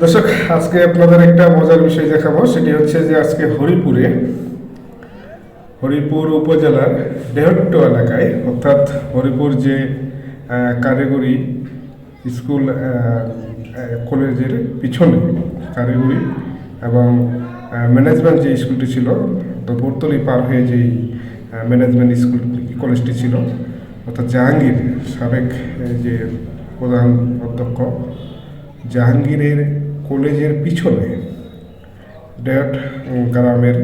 দর্শক, আজকে আপনাদের একটা মজার বিষয় দেখাবো। সেটি হচ্ছে যে আজকে হরিপুরে, হরিপুর উপজেলার দেহট্ট এলাকায়, অর্থাৎ হরিপুর যে কারিগরি স্কুল কলেজের পিছনে কারিগরি এবং ম্যানেজমেন্ট যে স্কুলটি ছিল, তো বোরতলি পার হয়ে যেই ম্যানেজমেন্ট স্কুল, কলেজটি ছিল, অর্থাৎ জাহাঙ্গীর সাবেক যে প্রধান অধ্যক্ষ, জাহাঙ্গীরের কলেজের পিছনে ড্যাট গ্রামের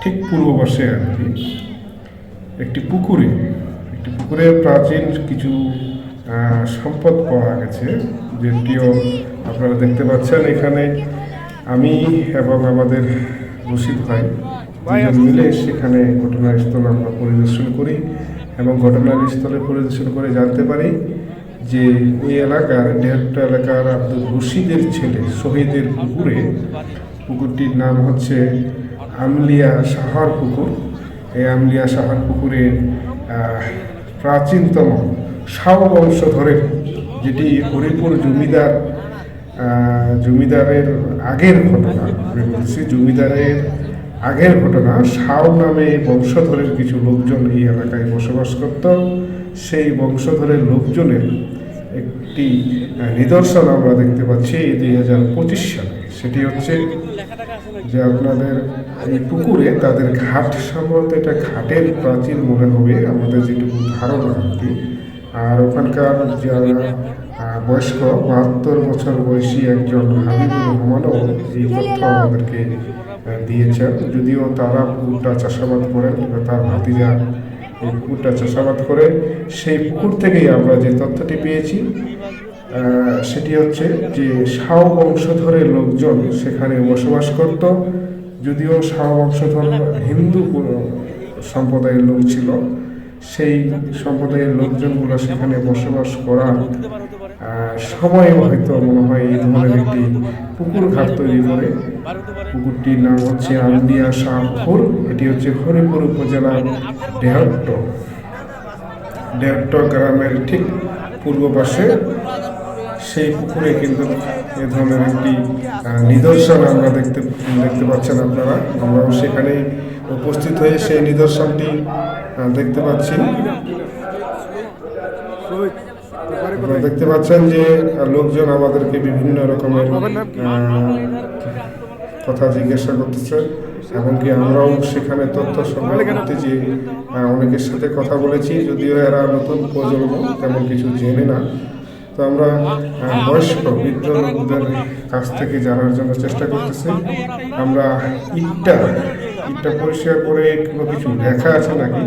ঠিক পূর্ব পাশে আর কি, একটি পুকুরে একটি পুকুরে প্রাচীন কিছু সম্পদ পাওয়া গেছে, যেটিও আপনারা দেখতে পাচ্ছেন এখানে। আমি এবং আমাদের রশিদ ভাই মিলে সেখানে ঘটনাস্থল আমরা পরিদর্শন করি এবং ঘটনাস্থলে পরিদর্শন করে জানতে পারি। যে ওই এলাকার দেড়টা এলাকার আব্দুল রশিদের ছেলে শহীদের পুকুরে। পুকুরটির নাম হচ্ছে আমলিয়া সাহার পুকুর। এই আমলিয়া সাহার পুকুরের আহ, প্রাচীনতম শাহ বংশধরের যেটি হরিপুর জমিদার জমিদারের আগের ঘটনা। আমি বলছি জমিদারের আগের ঘটনা। শাও নামে বংশধরের কিছু লোকজন এই এলাকায় বসবাস করত। সেই বংশধরের লোকজনের একটি নিদর্শন আমরা দেখতে পাচ্ছি দুই হাজার পঁচিশ সালে। সেটি হচ্ছে যে আপনাদের এই পুকুরে তাদের ঘাট সম্ভবত এটা ঘাটের প্রাচীর মনে হবে, আমাদের যেটুকু ধারণা আর আর ওখানকার যারা বয়স্ক, বাহাত্তর বছর বয়সী একজন হাবিবুর রহমানও এই তথ্য আমাদেরকে দিয়েছেন। যদিও তারা পুকুরটা চাষাবাদ করেন তার ভাতিজা এই পুকুরটা চাষাবাদ করে, সেই পুকুর থেকেই আমরা যে তথ্যটি পেয়েছি সেটি হচ্ছে যে শাও বংশধরের লোকজন সেখানে বসবাস করত। যদিও শাও বংশধর হিন্দু সম্প্রদায়ের লোক ছিল। সেই সম্প্রদায়ের লোকজনগুলো সেখানে বসবাস আহ, সময় হয়তো মনে হয় এই ধরনের একটি পুকুর ঘাট তৈরি করে। পুকুরটির নাম হচ্ছে আন্দিয়া শাহপুর এটি হচ্ছে হরিপুর উপজেলার দেহট্ট। দেহট্ট গ্রামের ঠিক পূর্ব পাশে। সেই পুকুরে কিন্তু এ ধরনের একটি নিদর্শন আমরা দেখতে দেখতে পাচ্ছেন আপনারা। আমরাও সেখানে উপস্থিত হয়ে সেই নিদর্শনটি দেখতে পাচ্ছি। দেখতে পাচ্ছেন যে লোকজন আমাদেরকে বিভিন্ন রকমের কথা জিজ্ঞাসা করতেছে, এমনকি আমরাও সেখানে তথ্য সংগ্রহ করতে যে অনেকের সাথে কথা বলেছি, যদিও এরা নতুন প্রজন্ম, তেমন কিছু জেনে না। তো আমরা বয়স্ক, বৃদ্ধ লোকদের কাছ থেকে জানার জন্য চেষ্টা করতেছি। আমরা ইটটা ইটটা পরিষ্কার করে কোনো কিছু লেখা আছে নাকি?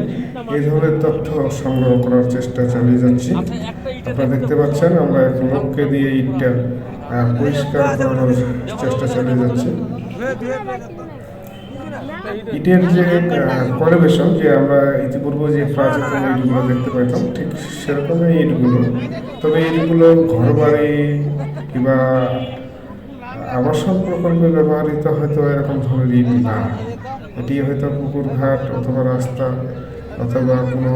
এই ধরনের তথ্য সংগ্রহ করার চেষ্টা চালিয়ে যাচ্ছি। আপনারা দেখতে পাচ্ছেন, আমরা এক লোককে দিয়ে ইটটা পরিষ্কার করানোর চেষ্টা চালিয়ে যাচ্ছি। ইটের যে পরিবেশন যে আমরা ইতিপূর্বে যে প্রাচীন ইটগুলো দেখতে পাইতাম, ঠিক সেরকমই ইটগুলো। তবে ইটগুলো ঘর বাড়ি কিংবা আবাসন প্রকল্পে ব্যবহৃত হয়তো এরকম ধরনের ইট না। এটি হয়তো পুকুর ঘাট অথবা রাস্তা অথবা কোনো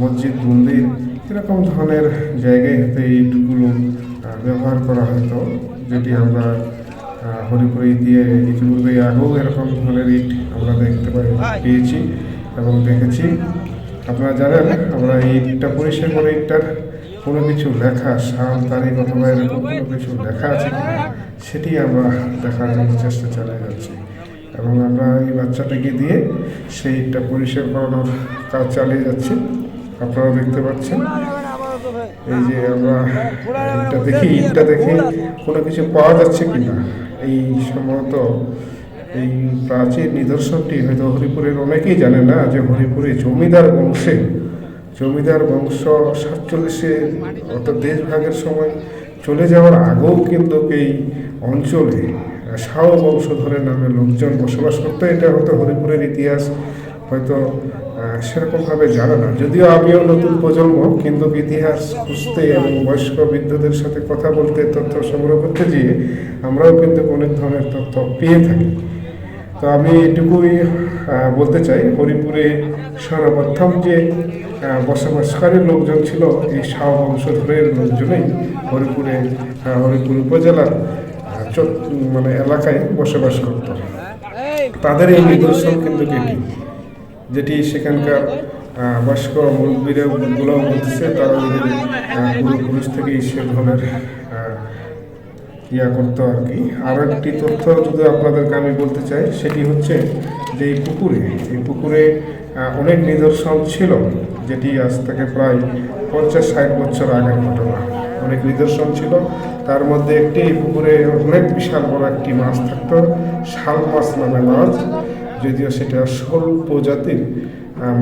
মসজিদ, মন্দির, এরকম ধরনের জায়গায় হয়তো ইটগুলো ব্যবহার করা হতো যেটি আমরা হরিপুরে দিয়ে ইতিপূর্বে আগেও এরকম ধরনের ইট আমরা দেখতে পাই, পেয়েছি এবং দেখেছি। আপনারা জানেন, আমরা এই ইটটা পরিষ্কার করে ইটটার কোনো কিছু লেখা সাল তারিখ অথবা এরকম কোনো কিছু লেখা আছে সেটি আমরা দেখার জন্য চেষ্টা চালিয়ে যাচ্ছি। এবং আমরা এই বাচ্চাটাকে দিয়ে সেইটা পরিষ্কার করানোর কাজ চালিয়ে যাচ্ছি। আপনারা দেখতে পাচ্ছেন। এই যে আমরা ইটটা দেখি ইটটা দেখে, কোনো কিছু পাওয়া যাচ্ছে কিনা। এই সম্ভবত এই প্রাচীন নিদর্শনটি হয়তো হরিপুরের অনেকেই জানে না যে হরিপুরে জমিদার বংশে, জমিদার বংশ সাতচল্লিশে অর্থাৎ দেশভাগের সময় চলে যাওয়ার আগেও কিন্তু এই অঞ্চলে শাহ বংশধরের নামে লোকজন বসবাস করতো, এটা হয়তো হরিপুরের ইতিহাস, হয়তো সেরকমভাবে জানা না। যদিও আমিও নতুন প্রজন্ম, কিন্তু ইতিহাস খুঁজতে এবং বয়স্ক বৃদ্ধদের সাথে কথা বলতে, তথ্য সংগ্রহ করতে গিয়ে আমরাও কিন্তু অনেক ধরনের তথ্য পেয়ে থাকি। তো আমি এটুকুই বলতে চাই, হরিপুরে সর্বপ্রথম যে বসবাসকারী লোকজন ছিল, এই শাহ বংশধরের লোকজনেই হরিপুরে হরিপুর উপজেলার মানে এলাকায় বসবাস করত। তাদের এই নিদর্শন কিন্তু এটি যেটি সেখানকার বয়স্ক মুরব্বীরা গুলো বলতেছে, তারা পূর্বপুরুষ থেকেই সে ধরনের ইয়া করতো আর কি। আর একটি তথ্য যদি আপনাদেরকে আমি বলতে চাই, সেটি হচ্ছে যে এই পুকুরে এই পুকুরে অনেক নিদর্শন ছিল, যেটি আজ থেকে প্রায় পঞ্চাশ ষাট বছর আগের ঘটনা। অনেক নিদর্শন ছিল। তার মধ্যে একটি পুকুরে অনেক বিশাল বড় একটি মাছ থাকতো, শাল মাছ নামে মাছ, যদিও সেটা শোল প্রজাতির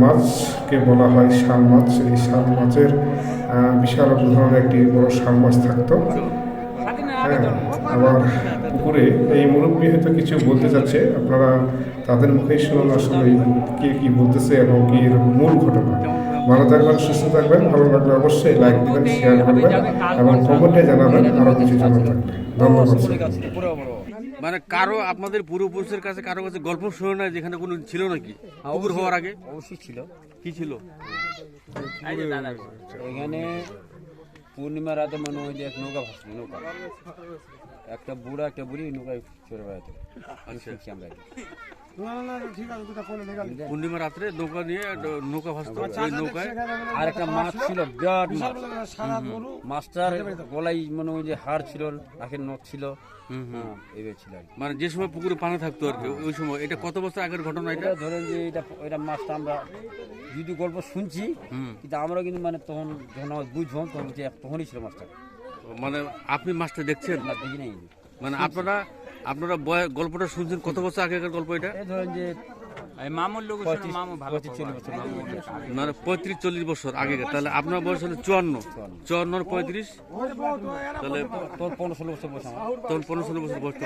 মাছকে বলা হয় শাল মাছ। এই শাল মাছের বিশাল ধরনের একটি বড় শাল মাছ থাকতো। হ্যাঁ আবার পুকুরে এই মুরব্বী হয়তো কিছু বলতে চাচ্ছে, আপনারা তাদের মুখেই শুনুন আসলে কে কি বলতেছে এবং কি এর মূল ঘটনা। ভালো থাকবেন সুস্থ থাকবেন ভালো লাগলে অবশ্যই লাইক দিবেন শেয়ার করবেন এবং কমেন্টে জানাবেন আরও কিছু জানার থাকবে ধন্যবাদ মানে কারও আপনাদের পূর্বপুরুষের কাছে কারও কাছে গল্প শুনে না যেখানে কোনো ছিল নাকি? পুকুর হওয়ার আগে? অবশ্যই ছিল। কি ছিল? এখানে পূর্ণিমা রাতে মনে হয় যে এক নৌকা ভাসলো নৌকা। একটা বুড়া একটা বুড়ি নৌকায় চড়ে বেড়াতো। আমি শুনছি আমরা। পূর্ণিমা রাত্রে নৌকা নিয়ে নৌকা ভাসতো ওই নৌকায় আর একটা মাছ ছিল বিরাট মাছ। মাছটার গলায় মনে হয় যে হাড় ছিল নাকের নখ ছিল। হ্যাঁ। মানে যে সময় পুকুরে পানি থাকতো আর কি ওই সময় এটা কত বছর আগের ঘটনা এটা? ধরেন যে এটা এটা মাছটা আমরা যদি গল্প শুনছি কিন্তু আমরা কিন্তু মানে তখন যখন বুঝলাম তখন যে তখনই ছিল মাছটা। মানে আপনি মাছটা দেখছেন? না দেখি নাই। মানে আপনারা আপনারা গল্পটা শুনছেন কত বছর আগেকার গল্প এটা? ধরেন যে মানে পঁয়ত্রিশ চল্লিশ বছর আগেকার। তাহলে আপনার বয়স হলো চুয়ান্ন। চুয়ান্ন পঁয়ত্রিশ? তাহলে তোর পনেরো ষোলো বছর বয়স তখন পনেরো ষোলো বছর বয়স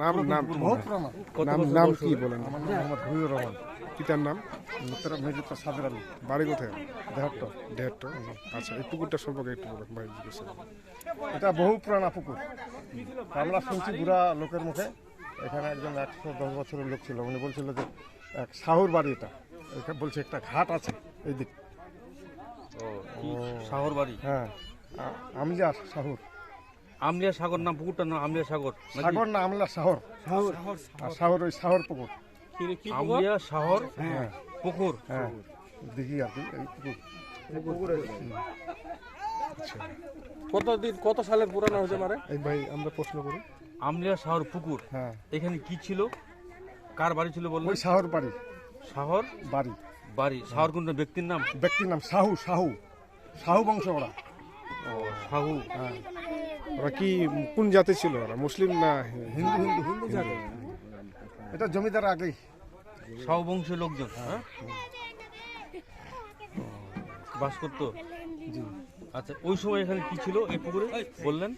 নাম নাম নাম নাম কি বলেন? মোহাম্মদ হুইউর রহমান। পিতার নাম? সাদের আলী। বাড়ি কোথায়? দেহট্ট। দেহট্ট? আচ্ছা এই পুকুরটা সম্পর্কে একটু বলেন ভাই জিজ্ঞেস এটা বহু পুরানা পুকুর। আমরা শুনছি বুড়া লোকের মুখে। এখানে একজন একশো দশ বছরের লোক ছিল। উনি বলছিল যে এক শাহুর বাড়ি এটা। এখানে বলছে একটা ঘাট আছে এই দিক সাগর বাড়ি? হ্যাঁ আমলিয়া শাহুর আমলিয়া সাগর নাম পুকুরটার নাম আমলিয়া সাগর? সাগর না আমলা শহর আর শাহর ওই শাহর পুকুর। আমলিয়া শহর হ্যাঁ। পুকুর? হ্যাঁ দিঘি আর কি এই পুকুর। কতদিন কত সালের পুরানো হতে পারে এই ভাই আমরা প্রশ্ন করি। আমলিয়া শহর পুকুর হ্যাঁ। এখানে কি ছিল? কার বাড়ি ছিল বললেন ওই শাহর বাড়ি। শহর বাড়ি। বাড়ি। শহর কোন ব্যক্তির নাম? ব্যক্তির নাম শাহু শাহু শাহু বংশ ওরা। সাহু। হ্যাঁ। ওরা কি কোন জাতি ছিল ওরা? মুসলিম না হিন্দু? হিন্দু হিন্দু জাতি। এটা জমিদার আগেই সাহু বংশের লোকজন হ্যাঁ? বাস করতো? আচ্ছা ওই সময় এখানে কি ছিল এই পুকুরে? বললেন?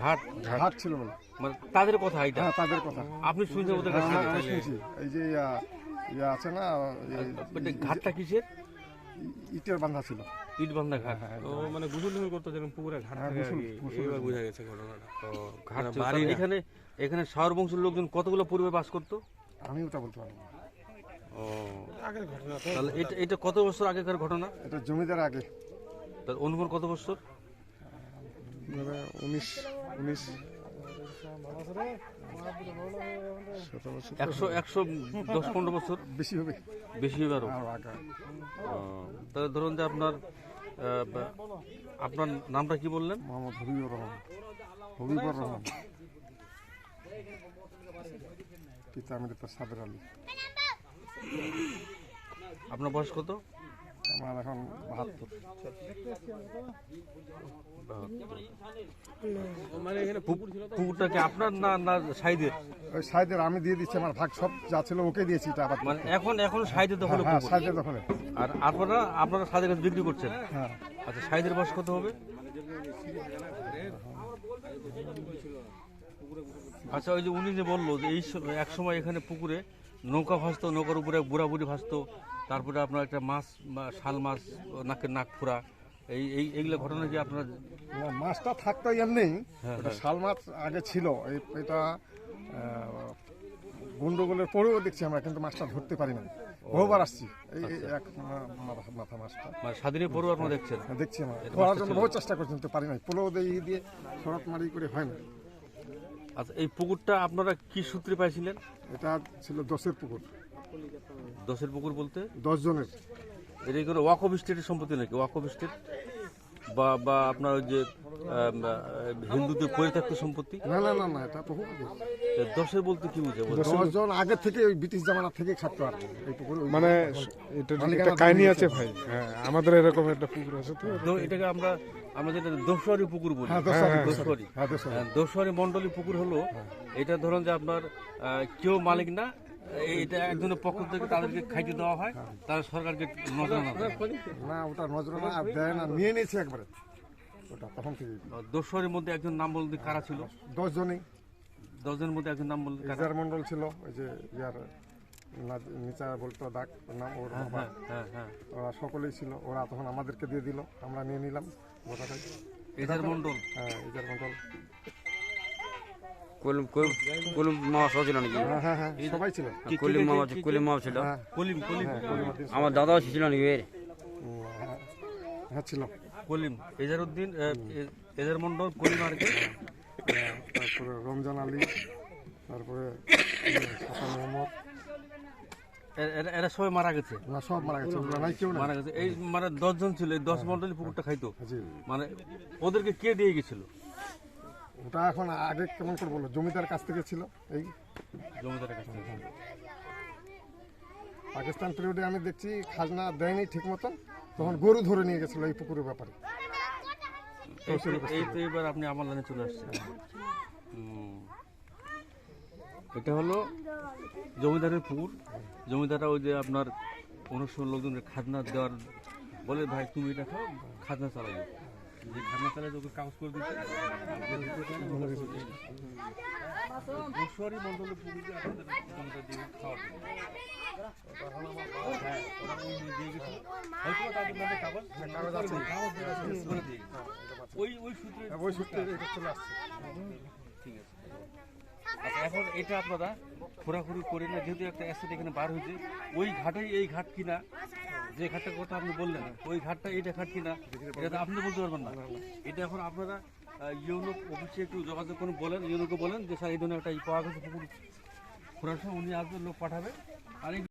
ঘাট। ঘাট। ছিল বলে। মানে তাদের কথা এটা? হ্যাঁ তাদের কথা। আপনি শুনছেন ওদের কাছ হ্যাঁ, আমি শুনছি। এই যে ইয়া ইয়া আছে না এই এটা ঘাটটা কিসের? ইটের বান্ধা ছিল। ইট বান্ধা ঘাট। ও মানে গুজুল করতো যেরকম পুকুরে ঘাট হ্যাঁ, থাকে আর কি। গোসল এইবার বোঝা গেছে ঘটনাটা। তো ঘাট ছিল। তাহলে এখানে এখানে শহর বংশের লোকজন কতগুলো পূর্বে বাস করতো? আমি ওটা বলতে পারব না। ও তাহলে এটা এটা কত বছর আগেকার ঘটনা? এটা জমিদার আগে। তার অনুমান কত বছর? মানে উনিশ উনিশ একশো একশো দশ পনেরো বছর? বেশি হবে। বেশি হবে আরও? আর তাহলে ধরুন যে আপনার আপনার নামটা কি বললেন? মোহাম্মদ হবিবুর রহমান। হবিবুর রহমান। পিতা আমি তো সাদের আলী। আপনার বয়স কত? আমার এখন বাহাত্তর। মানে এখানে পুকুরটা কি আপনার না না সাইদের ওই সাইদের আমি দিয়ে দিচ্ছি আমার ভাগ সব যা ছিল ওকে দিয়েছি এটা আবার। মানে এখন এখন সাইদের দখলে হ্যাঁ সাইদের দখলে। আর আপনারা আপনারা সাইদের কাছে বিক্রি করছেন? হ্যাঁ। আচ্ছা সাইদের বয়স কত হবে? আচ্ছা ওই যে উনি যে বলল যে এই এক সময় এখানে পুকুরে নৌকা ভাসতো নৌকার উপরে বুড়া বুড়ি ভাসতো তারপরে আপনার একটা মাছ শাল মাছ নাকের নাক ফোড়া এই এই এইগুলো ঘটনা কি আপনার মাছটা থাকতো এমনি হ্যাঁ, শাল মাছ আগে ছিল এটা গন্ডগোলের পরেও দেখছি আমরা কিন্তু মাছটা ধরতে পারি না বহুবার আসছি এই এই এক মাথা- মাছটা। মানে স্বাধীনের পরেও আপনারা দেখছেন? দেখছি আমরা। ধরার জন্য বহু চেষ্টা করছি কিন্তু পারি নাই। পোলো দিয়ে শরৎ মারি করে হয় না আচ্ছা এই পুকুরটা আপনারা কি সূত্রে পাইছিলেন? এটা ছিল দশের পুকুর। দশের পুকুর বলতে? দশ জনের। এটা করে অফ স্টেটের সম্পত্তি নাকি? ওয়াক অফ স্টেট? বা বা আপনার ওই যে হিন্দুদের পরিত্যক্ত সম্পত্তি? না না না না এটা বহু দশের বলতে কি বুঝে বলতে? দশ আগে থেকে ওই ব্রিটিশ জামানা থেকে থাকতো আর এই পুকুরে মানে এটা একটা কাহিনী আছে ভাই। হ্যাঁ আমাদের এরকম একটা পুকুর আছে তো। এটাকে আমরা আমরা যেটা পুকুর বলি। হ্যাঁ হ্যাঁ মন্ডলী পুকুর হলো এটা ধরুন যে আপনার আহ, কেউ মালিক না এটা একজনের পক্ষ থেকে তাদেরকে খাইতে দেওয়া হয় তারা সরকারকে নজরানা দেয়। না ওটা দেয় না নিয়ে নিয়েছে একবারে। ওটা তখন থেকে মধ্যে একজন নাম বলতে কারা ছিল? দশ জনই দশজনের মধ্যে একজন নাম কারা? ইজার মন্ডল ছিল ওই যে ইয়ার নিচা বলতো ডাক নাম ওর বাবা। হ্যাঁ হ্যাঁ হ্যাঁ। ওরা সকলেই ছিল ওরা তখন আমাদেরকে দিয়ে দিল আমরা নিয়ে নিলাম গোটাটাই এজার মন্ডল হ্যাঁ ইজার মন্ডল কলিম কলিম মামা সহ ছিল নাকি? হ্যাঁ হ্যাঁ হ্যাঁ সবাই ছিল। কলিম মামা কলিম মামা ছিল? হ্যাঁ। কলিম কলিম। আমার দাদাও ছিল নাকি এর? হ্যাঁ, হ্যাঁ ছিল। কলিম এজার উদ্দিন এজার মন্ডল কলিম আর কি? হ্যাঁ, তারপরে রমজান আলী তারপরে হাসান মোহাম্মদ। এরা- সবাই মারা গেছে। না সব মারা গেছে নাই কেউ মারা গেছে। এই মানে দশজন ছিল এই দশ মন্ডলী পুকুরটা খাইতো। মানে ওদেরকে কে দিয়ে গেছিল? ওটা এখন আগে কেমন করে বলব? জমিদার কাছ থেকে ছিল এই জমিদারের কাছ থেকে। পাকিস্তান পিরিয়ডে আমি দেখছি খাজনা দেয়নি ঠিক মতন তখন গরু ধরে নিয়ে গেছিল এই পুকুরের ব্যাপারে। এই তো- এবার আপনি আমার লাইনে চলে আসছেন। এটা হলো জমিদারের পুকুর। জমিদাররা ওই যে আপনার অনুষ্ঠান লোকজনের খাজনা দেওয়ার বলে ভাই তুমি এটা খাও খাজনা চালাই যে চালাই ওকে কাগজ করে দিচ্ছে দোসরি মন্ডলের পুকুর আপনাদের হ্যাঁ, ওই সূত্রে ওই সূত্রে চলে আসছে ঠিক আছে আচ্ছা এখন এটা আপনারা খোরাখুরি করে না, যেহেতু একটা অ্যাসেট এখানে বার হয়েছে, ওই ঘাটেই এই ঘাট কিনা? যে ঘাটটার কথা আপনি বললেন, ওই ঘাটটা এইটা ঘাট কিনা? এটা আপনি বলতে পারবেন না। এটা এখন আপনারা ইউনো অফিসে একটু যোগাযোগ করে বলেন ইউনোকে বলেন যে, স্যার, এই ধরনের একটা পাওয়া গেছে পুকুর ঘোরার সময়, উনি আসবেন লোক পাঠাবে। আর